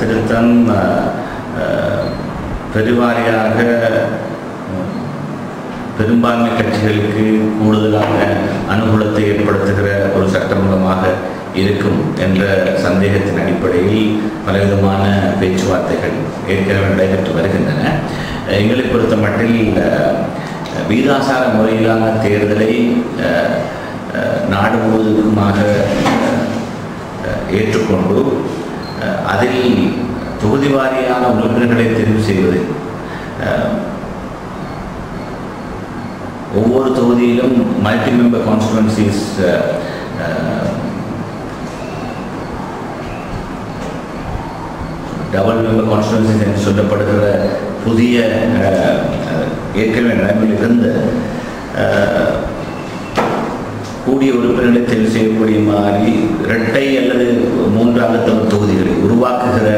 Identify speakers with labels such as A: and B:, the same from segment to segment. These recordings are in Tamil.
A: திருத்தம் பெருவாரியாக பெரும்பான்மை கட்சிகளுக்கு கூடுதலான அனுகூலத்தை ஏற்படுத்துகிற ஒரு சட்டமூலமாக இருக்கும் என்ற சந்தேகத்தின் அடிப்படையில் பலவிதமான பேச்சுவார்த்தைகள் ஏற்கனவே நடைபெற்று வருகின்றன. எங்களை பொறுத்த மட்டில் வீதாசார முறையிலான தேர்தலை நாடு முழுவதுக்குமாக ஏற்றுக்கொண்டு அதில் தொகுதி வாரியான உறுப்பினர்களை தெரிவு செய்வது ஒவ்வொரு தொகுதியிலும் multi member constituencies double member constituencies என்று சொல்லப்படுகிற புதிய அஹ், ஏற்கனவே நிலைமையில் இருந்த கூடிய உறுப்பினர்களை தெரிவு செய்யக்கூடிய மாதிரி இரட்டை அல்லது மூன்றாவது தொகுதி தொகுதிகளை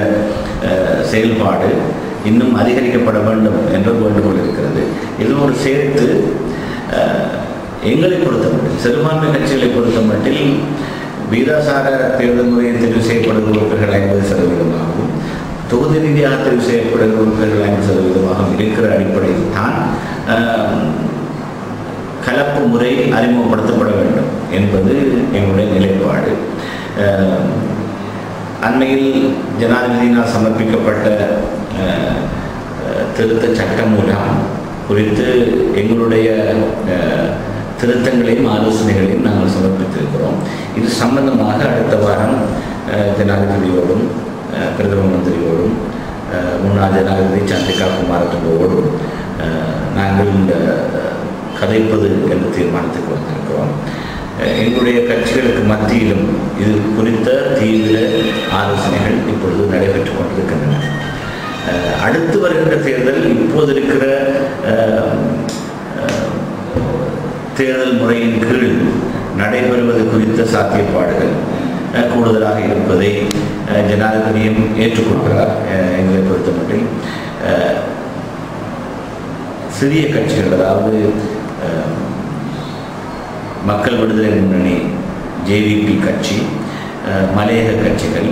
A: செயல்பாடு இன்னும் அதிகரிக்கப்பட வேண்டும் என்ற வேண்டுகோள் இருக்கிறது. ஒரு சேர்த்து எங்களை பொறுத்த மட்டும் சிறுபான்மை கட்சிகளை பொறுத்தமட்டில் வீதாசார தேர்தல் முறையை தெரிவு செய்யப்படும் உறுப்பினர்கள் ஐம்பது சதவீதமாகவும் தொகுதி ரீதியாக தெரிவு செய்யப்படும் உறுப்பினர்கள் ஐம்பது சதவீதமாகவும் இருக்கிற அடிப்படையில் தான் கலப்பு முறை அறிமுகப்படுத்தப்பட வேண்டும் என்பது எங்களுடைய நிலைப்பாடு. அண்மையில் ஜனாதிபதியினால் சமர்ப்பிக்கப்பட்ட திருத்த சட்டம் மூலம் குறித்து எங்களுடைய திருத்தங்களையும் ஆலோசனைகளையும் நாங்கள் சமர்ப்பித்திருக்கிறோம். இது சம்பந்தமாக அடுத்த வாரம் ஜனாதிபதியோடும் பிரதம மந்திரியோடும் முன்னாள் ஜனாதிபதி சந்திரிகா குமாரதுங்கோடும் நாங்கள் இந்த கதைப்பது என்ற தீர்மானத்துக்கு வந்திருக்கிறோம். எங்களுடைய கட்சிகளுக்கு மத்தியிலும் இது குறித்த தீவிர ஆலோசனைகள் இப்பொழுது நடைபெற்றுக் கொண்டிருக்கின்றன. அடுத்து வருகின்ற தேர்தல் இப்போது இருக்கிற தேர்தல் முறையின் கீழ் நடைபெறுவது குறித்த சாத்தியப்பாடுகள் கூடுதலாக இருப்பதை ஜனாதிபதியும் ஏற்றுக்கொள்கிறார் எங்களை பொறுத்தமட்டில். சிறிய கட்சிகள் அதாவது மக்கள் விடுதலை முன்னணி ஜேவிபி கட்சி மலையக கட்சிகள்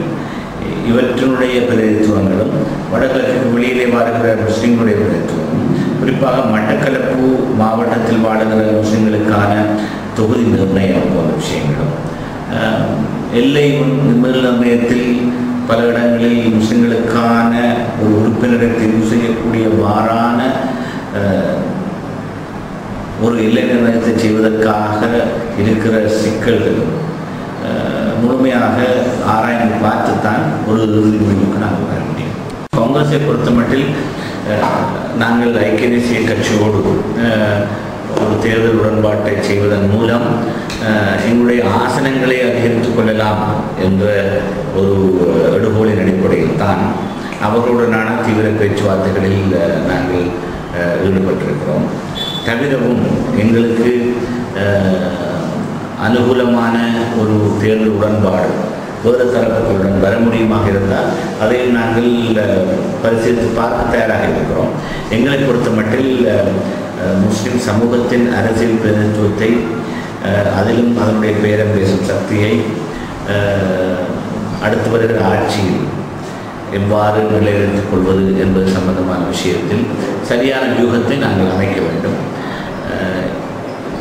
A: இவற்றினுடைய பிரதித்துவங்களும் வடகிழக்கு வெளியிலே வாழ்கிற முஸ்லீம்களுடைய பிரதித்துவம் குறிப்பாக மட்டக்களப்பு மாவட்டத்தில் வாழுகிற முஸ்லீம்களுக்கான தொகுதி நிர்ணயம் போன்ற விஷயங்களும் எல்லை நிர்ணய நிர்ணயத்தில் பல இடங்களில் முஸ்லிம்களுக்கான ஒரு உறுப்பினரை தெரிவு செய்யக்கூடிய மாறான ஒரு எல்லை நிர்ணயத்தை செய்வதற்காக இருக்கிற சிக்கல்கள் முழுமையாக ஆராய்ந்து பார்த்துத்தான் ஒரு இறுதி முடிவுக்கு நாங்கள் வர முடியும். காங்கிரஸை பொறுத்தமட்டில் நாங்கள் ஐக்கிய தேசிய கட்சியோடு ஒரு தேர்தல் உடன்பாட்டை செய்வதன் மூலம் எங்களுடைய ஆசனங்களை அதிகரித்துக் கொள்ளலாம் என்ற ஒரு எடுகோலின் அடிப்படையில் தான் அவர்களுடனான தீவிர பேச்சுவார்த்தைகளில் நாங்கள் ஈடுபட்டிருக்கிறோம். தவிரவும் எங்களுக்கு அனுகூலமான ஒரு தேர்தல் உடன்பாடு வேறு தரப்புகளுடன் வர முடியுமாக இருந்தால் அதை நாங்கள் பரிசீலித்து பார்க்க தயாராக இருக்கிறோம். எங்களை பொறுத்த மட்டில் முஸ்லிம் சமூகத்தின் அரசியல் பிரதிநிதித்துவத்தை அதிலும் அதனுடைய பேரம் பேசும் சக்தியை அடுத்து வருகிற ஆட்சியில் எவ்வாறு நிலைநிறுத்திக் கொள்வது என்பது சம்பந்தமான விஷயத்தில் சரியான வியூகத்தை நாங்கள் அமைக்க வேண்டும்.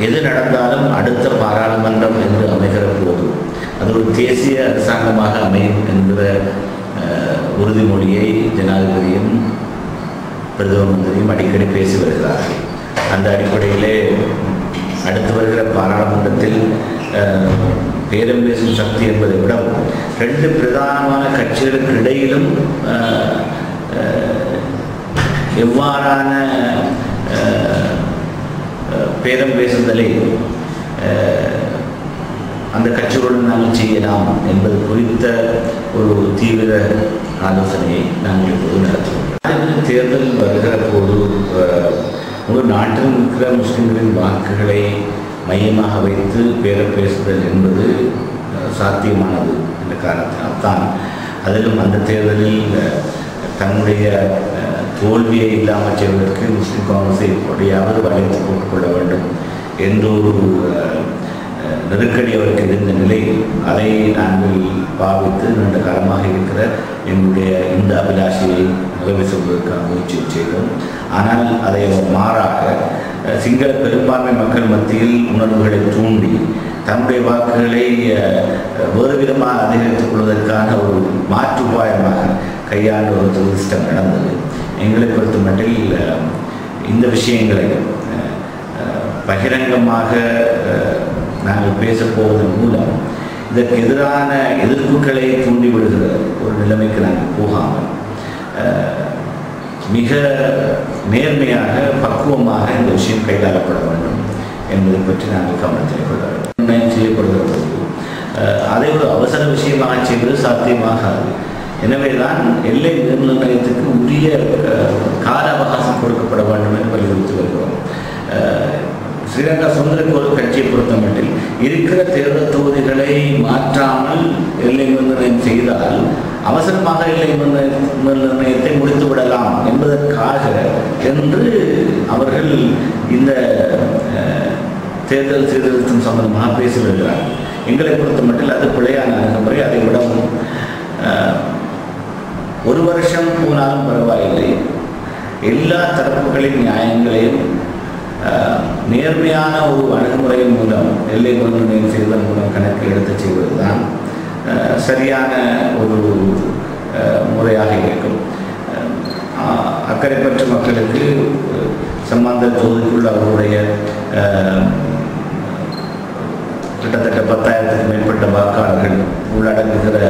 A: எது நடந்தாலும் அடுத்த பாராளுமன்றம் என்று அமைகிற போது அது ஒரு தேசிய அரசாங்கமாக அமையும் என்கிற உறுதிமொழியை ஜனாதிபதியும் பிரதம மந்திரியும் அடிக்கடி பேசி வருகிறார்கள். அந்த அடிப்படையிலே அடுத்து வருகிற பாராளுமன்றத்தில் பேரம் பேசும் சக்தி என்பதை விட ரெண்டு பிரதானமான கட்சிகளுக்கு இடையிலும் எவ்வாறான பேதம் பேரம் பேசுதலை அந்த கட்சிகளுடன் நாங்கள் செய்யலாம் என்பது குறித்த ஒரு தீவிர ஆலோசனையை நாங்கள் இப்போது நடத்துகிறோம். தேர்தல் வருகிற போது முழு நாட்டில் இருக்கிற முஸ்லிம்களின் வாக்குகளை மையமாக வைத்து பேரம் பேசுதல் என்பது சாத்தியமானது என்ற காரணத்தினால் தான் அதிலும் அந்த தேர்தலில் தன்னுடைய தோல்வியை இல்லாமல் செய்வதற்கு முஸ்லிம் காங்கிரஸை எப்படியாவது வளைத்து போட்டுக்கொள்ள வேண்டும் என்ற ஒரு நெருக்கடி அவருக்கு இருந்த நிலையில் அதை நாங்கள் பாவித்து நீண்ட காலமாக இருக்கிற எங்களுடைய இந்த அபிலாஷையை நிறைவு முயற்சி செய்தோம். ஆனால் அதை அவர் மாறாக சிங்கள பெரும்பான்மை மக்கள் மத்தியில் உணர்வுகளை தூண்டி தன்னுடைய வாக்குகளை வேறு விதமாக அதிகரித்துக் கொள்வதற்கான ஒரு மாற்று உபாயமாக கையாண்டு ஒரு துரதிஷ்டம் நடந்தது. எங்களை பொறுத்த மட்டில் இந்த விஷயங்களை அஹ், அஹ், பகிரங்கமாக அஹ், நாங்கள் பேசப்போவதன் மூலம் இதற்கு எதிரான எதிர்ப்புகளை தூண்டிவிடுகிற ஒரு நிலைமைக்கு நாங்கள் போகாமல் மிக நேர்மையாக பக்குவமாக இந்த விஷயம் கையாளப்பட வேண்டும் என்பதை பற்றி நாங்கள் கவனத்தில் கொள்ள வேண்டும். செய்யப்படுகிற போது அதை ஒரு அவசர விஷயமாக செய்வது சாத்தியமாகாது. எனவேதான் எல்லை நிர்ணயத்துக்கு உரிய கால அவகாசம் கொடுக்கப்பட வேண்டும் என்று வலியுறுத்தி வருகிறோம். ஸ்ரீலங்கா சுதந்திர கட்சியை பொறுத்தமட்டில் இருக்கிற தேர்தல் தொகுதிகளை மாற்றாமல் எல்லை நிர்ணயம் செய்தால் அவசரமாக எல்லை நிர்ணயத்தை முடித்து விடலாம் என்பதற்காக என்று அவர்கள் இந்த தேர்தல் சீர்திருத்தம் சம்பந்தமாக பேசி வருகிறார்கள் எங்களை பொறுத்தமட்டில் அது பிழையான அணுகுமுறை அதை விடவும் ஒரு வருஷம் போனாலும் பரவாயில்லை. எல்லா தரப்புகளின் நியாயங்களையும் நேர்மையான ஒரு அணுகுமுறையின் மூலம் எல்லை நிர்ணயம் செய்வதன் மூலம் கணக்கு எடுத்து செய்வதுதான் சரியான ஒரு முறையாக இருக்கும். அக்கறை பெற்ற மக்களுக்கு சம்பந்த தொகுதிக்குள் அவருடைய கிட்டத்தட்ட பத்தாயிரத்துக்கு மேற்பட்ட வாக்காளர்கள் உள்ளடங்குகிற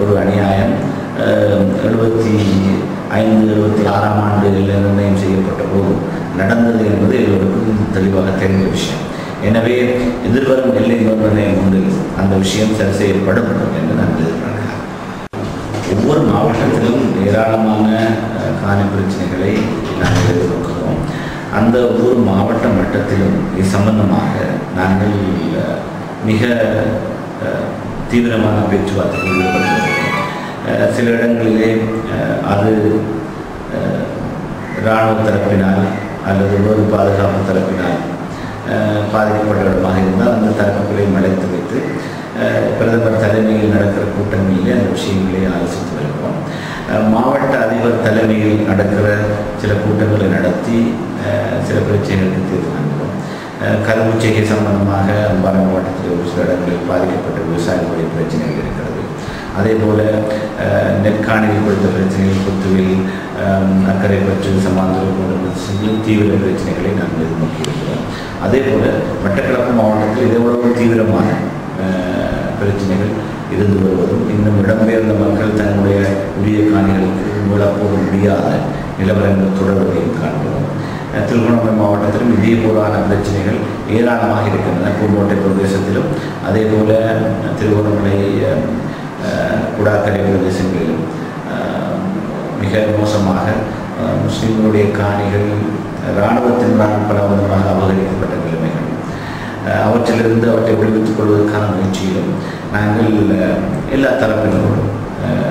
A: ஒரு அநியாயம். எழுபத்தி ஐந்து எழுபத்தி ஆறாம் ஆண்டில் நிர்ணயம் செய்யப்பட்ட போது நடந்தது என்பது எல்லோருக்கும் தெளிவாக தெரிந்த விஷயம். எனவே எதிர்வரும் எல்லை நிர்ணயம் ஒன்றில் அந்த விஷயம் சரி செய்யப்படும் என்று நான் எதிர்பார்க்கிறேன். ஒவ்வொரு மாவட்டத்திலும் ஏராளமான காணி பிரச்சனைகளை நாங்கள் எதிர்நோக்கிறோம் அந்த ஒவ்வொரு மாவட்ட மட்டத்திலும் இது சம்பந்தமாக நாங்கள் மிக தீவிரமான பேச்சுவார்த்தைகள் ஈடுபடுகிறோம். சில இடங்களிலே அது இராணுவ தரப்பினால் அல்லது வேறு பாதுகாப்பு தரப்பினால் பாதிக்கப்பட்ட இடமாக இருந்தால் அந்த தரப்புகளை மலைத்து வைத்து பிரதமர் தலைமையில் நடக்கிற கூட்டங்களிலே அந்த விஷயங்களை ஆலோசித்து வருகிறோம் மாவட்ட அதிபர் தலைமையில் நடக்கிற சில கூட்டங்களை நடத்தி சில பிரச்சனைகளுக்கு தீர்வு காண்கிறோம் அஹ், சம்பந்தமாக அம்பாறை மாவட்டத்தில் ஒரு சில இடங்களில் பாதிக்கப்பட்ட விவசாயிகளுடைய பிரச்சனைகள் இருக்கிறது. அதே போல் நெற்காணிகள் கொடுத்த பிரச்சனைகள் புத்துவில் அக்கறை பற்றி சமாந்தரம் போன்ற பிரச்சனைகளும் தீவிர பிரச்சனைகளை நாங்கள் எதிர்நோக்கி இருக்கிறோம் அதே போல் மட்டக்களப்பு மாவட்டத்தில் இதை தீவிரமான பிரச்சனைகள் இருந்து வருவதும் இன்னும் இடம்பெயர்ந்த மக்கள் தங்களுடைய உரிய காணிகளுக்கு மீளப்போக முடியாத நிலவரங்கள் தொடர்வதையும் காண்கிறோம். அஹ், திருகோணமலை மாவட்டத்திலும் இதே போலான பிரச்சனைகள் ஏராளமாக இருக்கின்றன. பூங்கோட்டை பிரதேசத்திலும். அதே போல் திருகோணமலை அஹ், அஹ், பிரதேசங்களிலும் மிக மோசமாக முஸ்லீம்களுடைய காணிகள் இராணுவத்தினால் பல விதமாக அபகரிக்கப்பட்ட நிலைமைகள். அவற்றிலிருந்து அவற்றை விடுவித்துக் கொள்வதற்கான முயற்சியிலும் நாங்கள் எல்லா தரப்பினரோடும்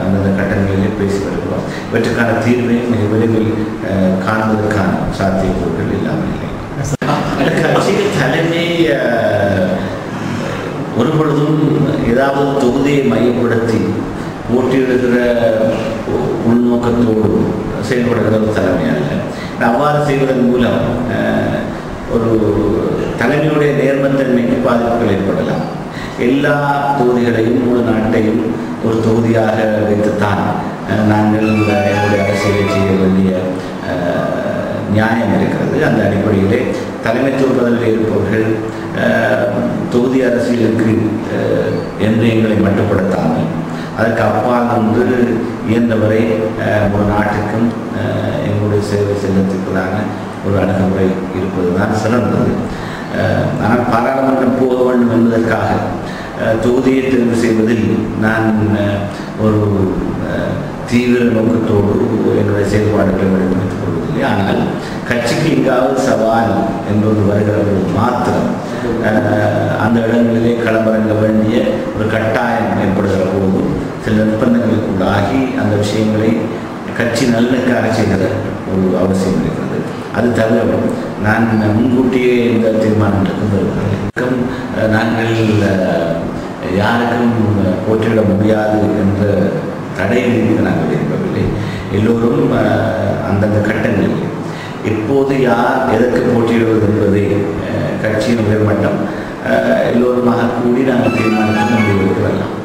A: அந்தந்த கட்டங்களிலே பேசி வருகிறோம். இவற்றுக்கான தீர்வை மிக விரைவில் அஹ், காண்பதற்கான சாத்தியக்கூறுகள் இல்லாமல் இல்லை. அந்த கட்சியின் தலைமை ஒரு பொழுதும் ஏதாவது தொகுதியை மையப்படுத்தி போட்டியிடுகிற உள்நோக்கத்தோடு செயல்படுகிற ஒரு தலைமை அல்ல. அவ்வாறு செய்வதன் மூலம் ஒரு தலைமையுடைய நேர்மத்தன்மைக்கு பாதிப்புகள் ஏற்படலாம். எல்லா தொகுதிகளையும் முழு நாட்டையும் ஒரு தொகுதியாக வைத்துத்தான் நாங்கள் எங்களுடைய அரசியலை செய்ய வேண்டிய நியாயம் இருக்கிறது. அந்த அடிப்படையிலே தலைமைத்துவ பதவியில் இருப்பவர்கள் தொகுதி அரசியலுக்கு என்று எங்களை மட்டுப்படுத்தாமல் அதற்கு அப்பால் வந்து இயன்றவரை ஒரு நாட்டுக்கும் எங்களுடைய சேவை செல்லத்துக்குள்ளான ஒரு அணுகுமுறை இருப்பது தான் சிறந்தது ஆனால் பாராளுமன்றம் போக வேண்டும் என்பதற்காக தொகுதியை தேர்வு செய்வதில் நான் ஒரு தீவிர நோக்கத்தோடு என்னுடைய செயல்பாடுகளை வடிவமைத்துக் கொள்வதில்லை. ஆனால் கட்சிக்கு எங்காவது சவால் என்பது வருகிறது மாத்திரம் அந்த இடங்களிலே களமிறங்க வேண்டிய ஒரு கட்டாயம் ஏற்படுகிற போதும் சில நிர்பந்தங்களுக்குள்ளாகி அந்த விஷயங்களை கட்சி நலனுக்காக செய்கிற ஒரு அவசியம் இருக்கிறது. அது தவிர நான் முன்கூட்டியே இந்த தீர்மானம் இருக்கின்றவர்களுக்கும் நாங்கள் யாருக்கும் போட்டியிட முடியாது என்ற தடை விதிக்க நாங்கள் விரும்பவில்லை. எல்லோரும் அந்தந்த கட்டங்களில் எப்போது யார் எதற்கு போட்டியிடுவது என்பதை கட்சியின் உயர்மட்டம் எல்லோருமாக கூடி நாங்கள் தீர்மானித்து வரலாம்.